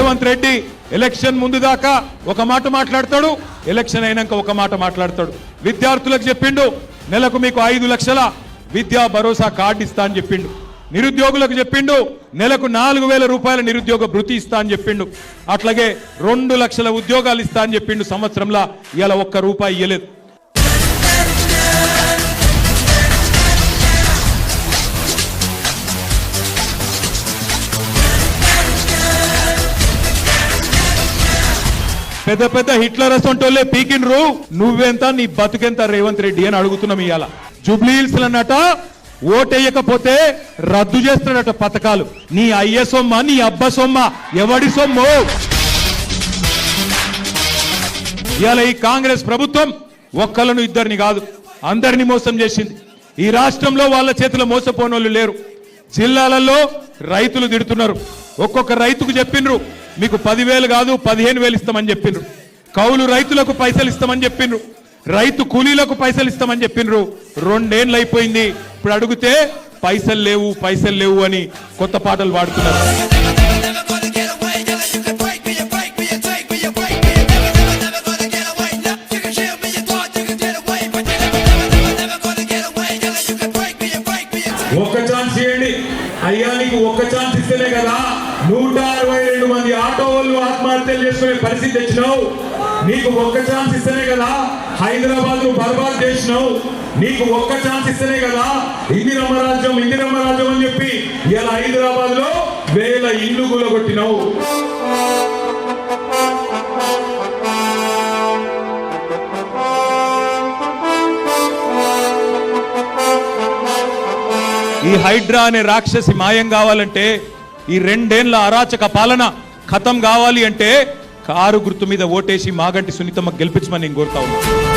Revanth Reddy election ముందు దాకా ఒక మాట మాట్లాడతాడు ఎలక్షన్ అయినాక ఒక మాట మాట్లాడతాడు. విద్యార్థులకు చెప్పిండు నెలకు మీకు ఐదు లక్షల విద్యా భరోసా కార్డు ఇస్తా అని చెప్పిండు. నిరుద్యోగులకు చెప్పిండు నెలకు నాలుగు వేల రూపాయల నిరుద్యోగ భృతి ఇస్తా అని చెప్పిండు. అట్లాగే రెండు లక్షల ఉద్యోగాలు ఇస్తా అని చెప్పిండు సంవత్సరంలో ఇలా ఒక్క రూపాయి ఇవ్వలేదు పెద్ద పెద్ద హిట్లర్ అసొంటోళ్ళే పీకిండ్రు. నువ్వెంత నీ బతుకెంత రేవంత్ రెడ్డి అని అడుగుతున్నాం ఇవాళ జూబ్లీహిల్స్ అన్నట ఓటేయకపోతే రద్దు చేస్తున్నాడట పథకాలు. నీ అయ్య సొమ్మ నీ అబ్బ సొమ్మ ఎవడి సొమ్ము? ఇవాళ ఈ కాంగ్రెస్ ప్రభుత్వం ఒక్కలను ఇద్దరిని కాదు అందరిని మోసం చేసింది. ఈ రాష్ట్రంలో వాళ్ళ చేతిలో మోసపోనోళ్ళు లేరు. జిల్లాలలో రైతులు తిడుతున్నారు. ఒక్కొక్క రైతుకు చెప్పిండ్రు మీకు పదివేలు కాదు పదిహేను వేలు ఇస్తామని చెప్పినారు కౌలు రైతులకు పైసలు ఇస్తామని చెప్పినారు రైతు కూలీలకు పైసలు ఇస్తామని చెప్పినారు రెండేళ్ళు అయిపోయింది. ఇప్పుడు అడిగితే పైసలు లేవు పైసలు లేవు అని కొత్త పాటలు పాడుతున్నారు. అయ్యా నూట అరవై రెండు మంది ఆటో వాళ్ళు ఆత్మహత్యలు చేసుకునే పరిస్థితి తెచ్చినావు. నీకు ఒక్క ఛాన్స్ ఇస్తేనే కదా హైదరాబాద్ను బర్బాద్ చేసినావు. నీకు ఒక్క ఛాన్స్ ఇస్తేనే కదా ఇందిరమ్మ రాజ్యం ఇందిరమ్మ రాజ్యం అని చెప్పి ఇలా హైదరాబాద్లో వేల ఇల్లు కూలగొట్టినావు. ఈ హైడ్రా అనే రాక్షసి మాయం కావాలంటే ఈ రెండేళ్ళ అరాచక పాలన ఖతం కావాలి అంటే కారు గుర్తు మీద ఓటేసి మాగంటి సునీతమ్మ గెలిపించమని నేను కోరుతా ఉన్నాను